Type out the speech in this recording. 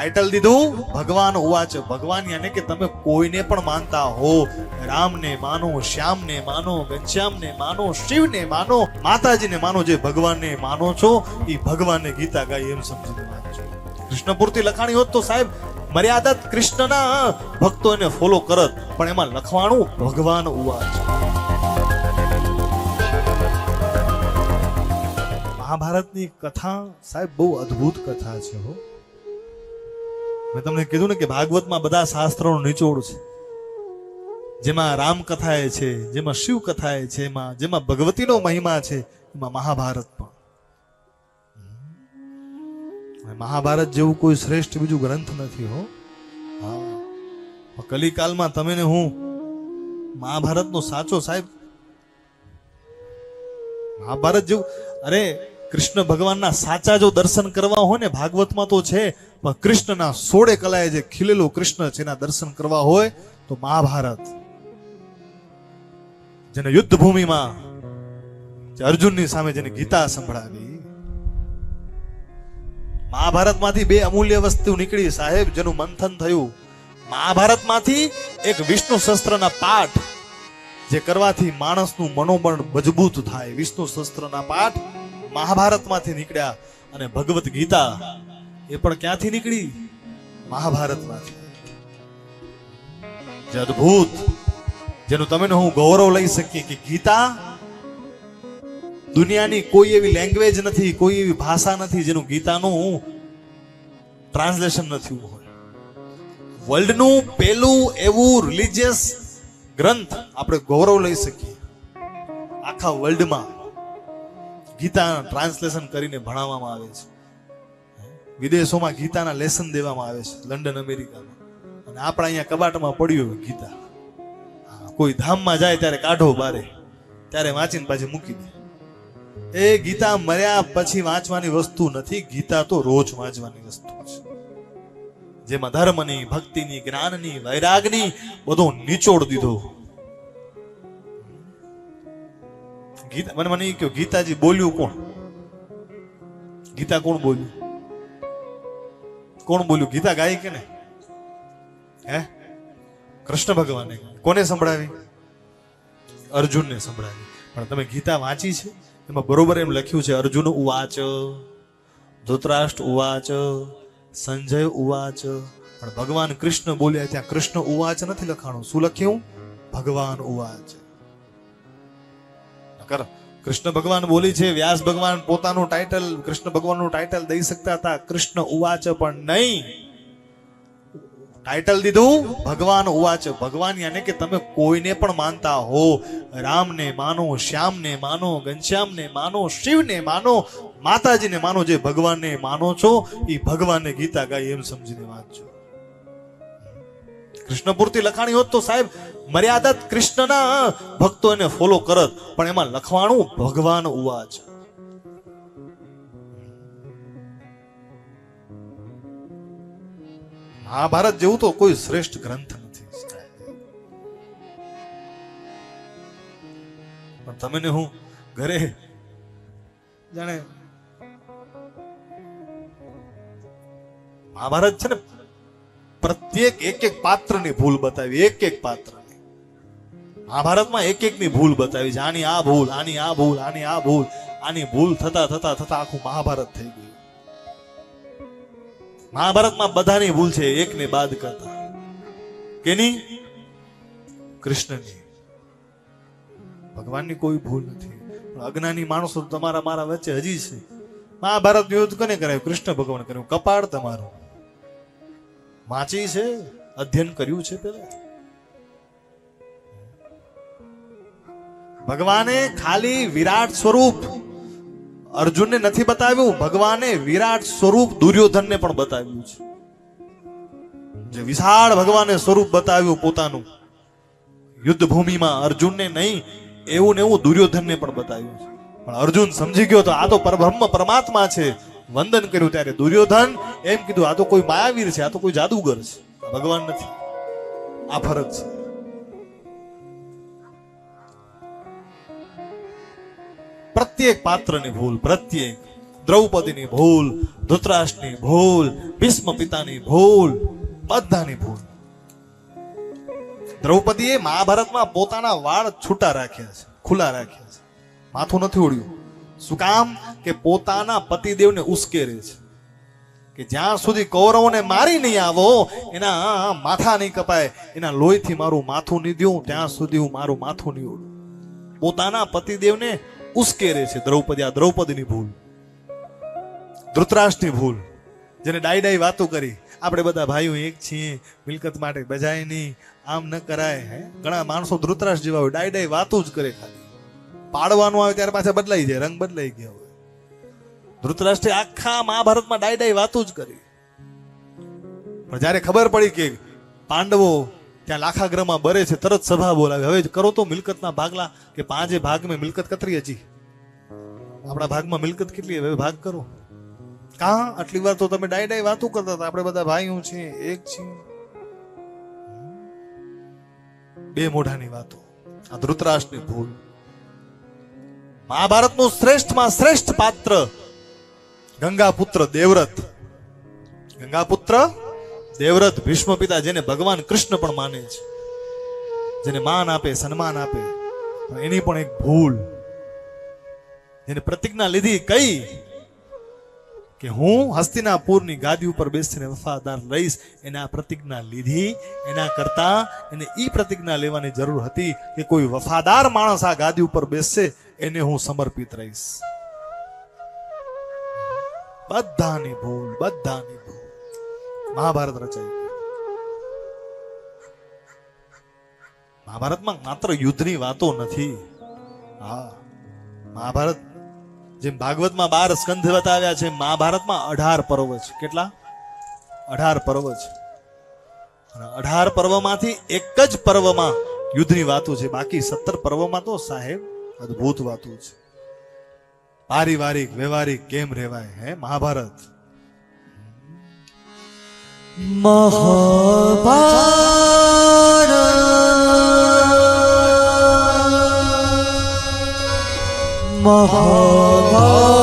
Title દીધું, ભગવાન ઉવાચ ભગવાન યાને કે તમે કોઈને પણ માનતા હો. રામને માનો, શ્યામને માનો, ઘનશ્યામને માનો, શિવને માનો, માતાજીને માનો, જે ભગવાનને માનો છો એ ભગવાનને ગીતા ગાય એમ સમજીને વાંચો કૃષ્ણ કૃષ્ણપૂર્તિ લખાણી હોત તો સાહેબ, મર્યાદા કૃષ્ણના. ભક્તો એને ફોલો કરત, પણ એમાં લખવાનું ભગવાન ઉવાચ મહાભારતની કથા સાહેબ બહુ અદ્ભુત કથા છે હો. મેં તમને કીધું ને કે ભાગવતમાં બધા શાસ્ત્રોનો નિચોડ છે. જેમાં રામ કથાએ છે, જેમાં શિવ કથાએ છે, એમાં, જેમાં ભગવતીનો મહિમા છે, એમાં મહાભારત પણ. મહાભારત જેવું કોઈ શ્રેષ્ઠ બીજું ગ્રંથ નથી હો. હા. કલિકાલમાં તમે ને હું મહાભારતનો સાચો સાહેબ. મહાભારત જેવું અરે કૃષ્ણ ભગવાનના સાચા જો દર્શન કરવા હોય ને, ભાગવતમાં તો છે, પણ કૃષ્ણના સોળે કલાએ જે ખીલેલો કૃષ્ણ છે, એના દર્શન કરવા હોય, તો મહાભારત. જેને યુદ્ધ ભૂમિમાં અર્જુનની સામે જેને ગીતા સંભળાવી. મહાભારતમાંથી બે અમૂલ્ય વસ્તુ નીકળી સાહેબ, જેનું મંથન થયું. મહાભારતમાંથી એક વિષ્ણુ શસ્ત્રના પાઠ, જે કરવાથી માણસનું મનોબળ મજબૂત થાય. વિષ્ણુ શસ્ત્રના પાઠ મહાભારતમાંથી નીકળ્યા અને ભગવત ગીતા એ પણ ક્યાંથી નીકળી? મહાભારતમાંથી. જે અદ્ભુત, જેનું તમે હું ગૌરવ લઈ શકીએ કે ગીતા દુનિયાની કોઈ એવી લેંગ્વેજ નથી, કોઈ એવી ભાષા નથી જેનું ગીતાનું ટ્રાન્સલેશન નથી હોય. વર્લ્ડનું પહેલું એવું રિલિજિયસ ગ્રંથ આપણે ગૌરવ લઈ શકીએ. આખા વર્લ્ડમાં ગીતા ટ્રાન્સલેશન કરીને ભણાવવામાં આવે છે. વિદેશોમાં ગીતાના લેસન દેવામાં આવે છે લંડન અમેરિકામાં અને આપણા અહીંયા કબાટમાં પડ્યું ગીતા. કોઈ ધામમાં જાય ત્યારે કાઢો બારે, ત્યારે વાંચીને પાછી મૂકી દે. એ ગીતા મર્યા પછી વાંચવાની વસ્તુ નથી, ગીતા તો રોજ વાંચવાની વસ્તુ છે. જેમાં ધર્મની, ભક્તિની, જ્ઞાનની, વૈરાગની બધો નિચોડ દીધો. ગીતા મને મને એ કહ્યું ગીતાજી બોલ્યું કોણ? ગીતા કોણ બોલ્યું? કોણ બોલ્યું? ગીતા ગાય કે ને હે? કૃષ્ણ ભગવાને. કોને સંભળાવી? અર્જુનને સંભળાવી. પણ તમે ગીતા વાંચી છે? એમાં બરોબર એમ લખ્યું છે, અર્જુન ઉવાચ, ધૃતરાષ્ટ્ર ઉવાચ, સંજય ઉવાચ. પણ ભગવાન કૃષ્ણ બોલ્યા ત્યાં કૃષ્ણ ઉવાચ નથી લખાણું. શું લખ્યું? ભગવાન ઉવાચ. નકર કૃષ્ણ ભગવાન બોલી છે, વ્યાસ ભગવાન પોતાનું ટાઇટલ કૃષ્ણ ભગવાનનું ટાઇટલ દઈ શકતા હતા. કૃષ્ણ ઉવાચ પણ નહીં. ટાઇટલ દીધું, ભગવાન ઉવાચ. ભગવાન યાને કે તમે કોઈને પણ માનતા હો. રામને માનો, શ્યામને માનો, ઘનશ્યામને માનો, શિવને માનો, માતાજીને માનો, જે ભગવાનને માનો છો એ ભગવાનને ગીતા ગાય એમ સમજીને વાંચજો. કૃષ્ણ પૂર્તિ લખાણી હોત તો સાહેબ મર્યાદા કૃષ્ણના ભક્તો એને ફોલો કરત. પણ એમાં લખવાનું ભગવાન ઉવાચ. મહાભારત જેવું તો કોઈ શ્રેષ્ઠ ગ્રંથ નથી પણ તમે ને હું ઘરે જાણે મહાભારત છે ને પ્રત્યેક એક એક પાત્રની ભૂલ બતાવી એક એક પાત્ર મહાભારતમાં એક એક ની ભૂલ બતાવી છે. આની આ ભૂલ, આની આ ભૂલ, આની આ ભૂલ. આની ભૂલ થતા થતા થતા આખું મહાભારત થઈ ગયું. મહાભારતમાં બધાની ભૂલ છે, એકને બાદ કરતા. કેની? કૃષ્ણની. ભગવાનની કોઈ ભૂલ નથી. અજ્ઞાની માણસો તમારા મારા વચ્ચે હજી છે. મહાભારત યુદ્ધ કોને કરાયું? કૃષ્ણ ભગવાન કર્યું. કપાળ તમારું. વાંચી છે, અધ્યયન કર્યું છે પેલા. ભગવાને ખાલી વિરાટ સ્વરૂપ અર્જુનને નથી બતાવ્યું, ભગવાને વિરાટ સ્વરૂપ દુર્યોધનને પણ બતાવ્યું છે. જે વિશાળ ભગવાને સ્વરૂપ બતાવ્યું પોતાનું યુદ્ધ ભૂમિમાં અર્જુનને નહીં, એવું ને એવું દુર્યોધનને પણ બતાવ્યું છે. પણ અર્જુન સમજી ગયો તો આ તો પરબ્રહ્મ પરમાત્મા છે. વંદન કર્યું ત્યારે દુર્યોધન એમ કીધું, આ તો કોઈ માયાવીર છે, આ તો કોઈ જાદુગર છે. ભગવાન નથી. આ ફરક છે. પ્રત્યેક પાત્રની ભૂલ, પ્રત્યેક દ્રૌપદીની ભૂલ, ધૃતરાષ્ટ્રની ભૂલ, ભીષ્મ પિતાની ભૂલ, બધાની ભૂલ. દ્રૌપદીએ મહાભારતમાં પોતાના વાળ છૂટા રાખ્યા છે, ખુલ્લા રાખ્યા છે. માથું નથી ઓળ્યું શું કામ? કે પોતાના પતિદેવને ઉશ્કેરે છે. કે જ્યાં સુધી કૌરવોને મારી નહીં આવો, એના માથા નહીં કપાય, એના લોહીથી મારું માથું નહીં દઉં ત્યાં સુધી હું મારું માથું નહીં ઓળું. પોતાના પતિદેવને ઉશ્કેરે છે દ્રૌપદી, આ દ્રૌપદીની ભૂલ. ધૃતરાષ્ટ્રની ભૂલ. જેને ડાઈ ડાઈ વાતો કરી, આપણે બધા ભાઈઓ એક છીએ, મિલકત માટે બજાય નહીં, આમ ન કરાય. હે? ઘણા માણસો ધૃતરાષ્ટ્ર જેવા હોય, ડાઈ ડાઈ વાતો જ કરે ખાલી. પાડવાનું આવે ત્યારે પાછા બદલાઈ જાય, રંગ બદલાઈ ગયા હોય. ધૃતરાષ્ટ્રે આખા મહાભારતમાં ડાય ડાય વાતો જ કરી. પણ જ્યારે ખબર પડી કે પાંડવો ત્યાં લાખાગ્રહમાં બરે છે, તરત સભા બોલાવે. હવે કરો તો મિલકતના ભાગલા કે પાંચે ભાગ મેં મિલકત કતરી હજી. આપણા ભાગમાં મિલકત કેટલી હવે ભાગ કરો. કા આટલી વાર તો તમે ડાય ડાય વાતો કરતા હતા? આપણે બધા ભાઈઓ છીએ એક છીએ. બે મોઢાની વાતો. આ ધૃતરાષ્ટ્રની ભૂલ. મહાભારતનું શ્રેષ્ઠમાં શ્રેષ્ઠ પાત્ર ગંગાપુત્ર દેવરથ ગંગાપુત્ર દેવરથ ભીષ્મ પિતા જેને ભગવાન કૃષ્ણ પણ માને છે. જેને માન આપે, સન્માન આપે. એની પણ એક ભૂલ. જેને પ્રતિજ્ઞા લીધી કઈ કે હું હસ્તિનાપુરની ગાદી ઉપર બેસીને વફાદાર રહીશ, એને આ પ્રતિજ્ઞા લીધી. એના કરતા એને એ પ્રતિજ્ઞા લેવાની જરૂર હતી કે કોઈ વફાદાર માણસ આ ગાદી ઉપર બેસશે એને હું સમર્પિત રહીશ. બધાની ભૂલ બધાની ભૂલ. મહાભારત રચાઈ મહાભારતમાં માત્ર યુદ્ધની વાતો નથી. હા, મહાભારત જેમ ભાગવતમાં બાર સ્કંધ બતાવ્યા છે, મહાભારતમાં અઢાર પર્વ છે. કેટલા? અઢાર પર્વ છે. અઢાર પર્વમાંથી એક જ પર્વમાં યુદ્ધની વાતો છે. બાકી સત્તર પર્વમાં તો સાહેબ અદ્ભુત વાતું છે. પારિવારિક વ્યવહારિક કેમ રહેવાય હે? મહાભારત. મહા મહા